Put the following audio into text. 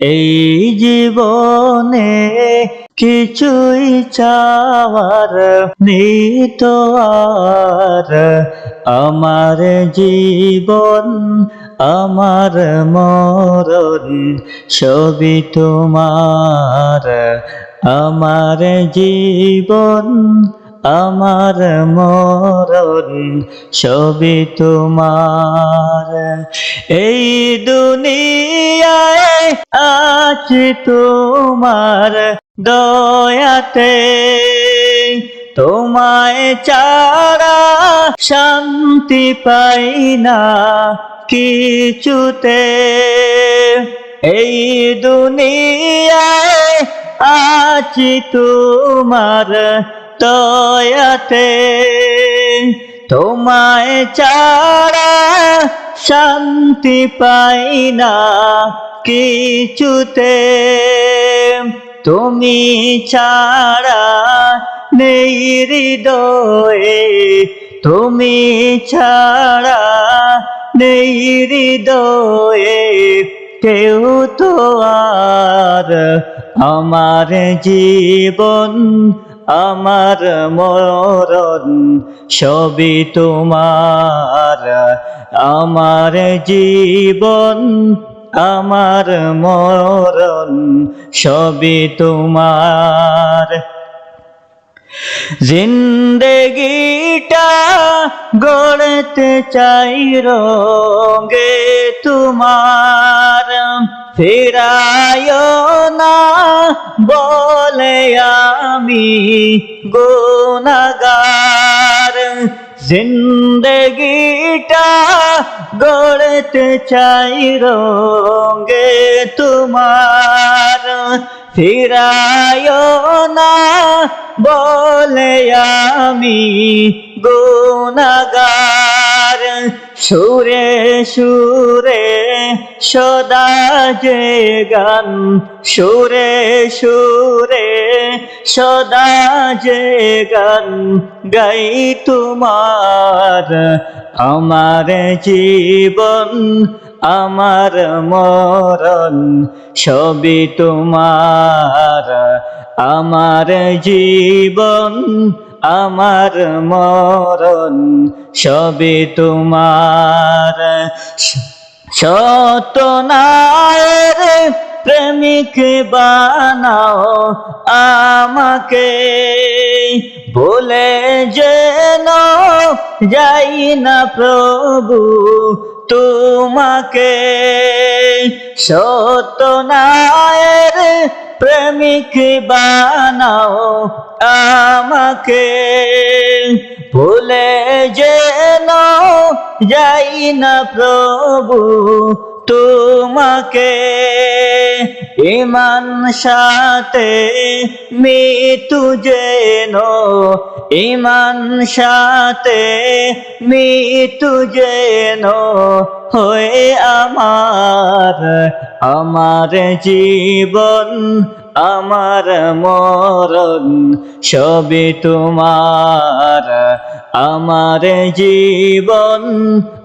এই জীবনে কিছুই চাওয়ার নিত আর। আমার জীবন আমার মরণ সবই তোমার। আমার জীবন আমার মরণ সবই তোমার। এই দুনিয়ায় আছে তোমার দয়াতে। তোমায় চারা শান্তি পাই না কিছুতে। এই দুনিয়ায় আছি তোমার দয়াতে তোমায় চারা শান্তি পাই না কিছুতে। তুমি ছাড়া নেই হৃদয়ে, তুমি ছাড়া নেই হৃদয়ে। কেউ তো আর আমার জীবন আমার মরণ সবই তোমার। আমার জীবন, আমার মরণ সবই তোমার। জিন্দগিটা গড়তে চাই রঙে তোমার। ফেরায় না বলে আমি গুনাগার জিন্দগিটা গড়তে চাই রঙে তোমার। ফিরায় না বলে আমি গুনাগার সুরে সুরে সদা যে গান সুরে সুরে সদা যে গান গাই তোমার আমার জীবন, আমার মরণ। সবই তোমার, আমার জীবন। আমার মরণ সবই তোমার। সত নায়ের প্রেমিক বানাও আমাকে। বলে যেন যাই না প্রভু তোমাকে। সত নায়ের প্রেমিক বানাও আমাকে। ভুলে যেন যাই না প্রভু তোমাকে। ইমান সাথে মৃত্যু যেন, ইমান সাথে মৃত্যু যেন, হয়ে আমার আমার জীবন, আমার মরণ, সবই তোমার, আমার জীবন